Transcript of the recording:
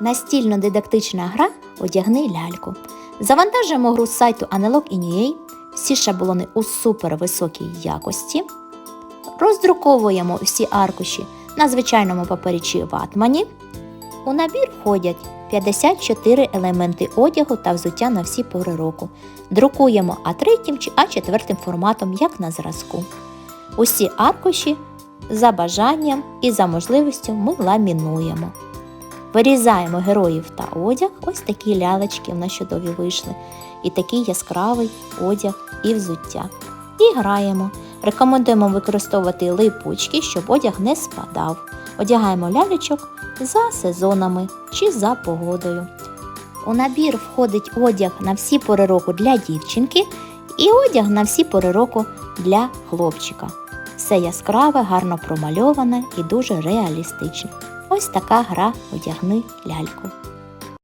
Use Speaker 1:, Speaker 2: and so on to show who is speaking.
Speaker 1: Настільно-дидактична гра Одягни ляльку. Завантажуємо гру з сайту Anelog.in.ua. Всі шаблони у супервисокій якості. Роздруковуємо всі аркуші на звичайному папері чи ватмані. У набір входять 54 елементи одягу та взуття на всі пори року. Друкуємо А3 чи А4 форматом, як на зразку. Усі аркуші за бажанням і за можливістю ми ламінуємо. Вирізаємо героїв та одяг. Ось такі лялечки в нас чудові вийшли. І такий яскравий одяг і взуття. І граємо. Рекомендуємо використовувати липучки, щоб одяг не спадав. Одягаємо лялечок за сезонами чи за погодою. У набір входить одяг на всі пори року для дівчинки і одяг на всі пори року для хлопчика. Все яскраве, гарно промальоване і дуже реалістичне. Ось така гра одягни ляльку.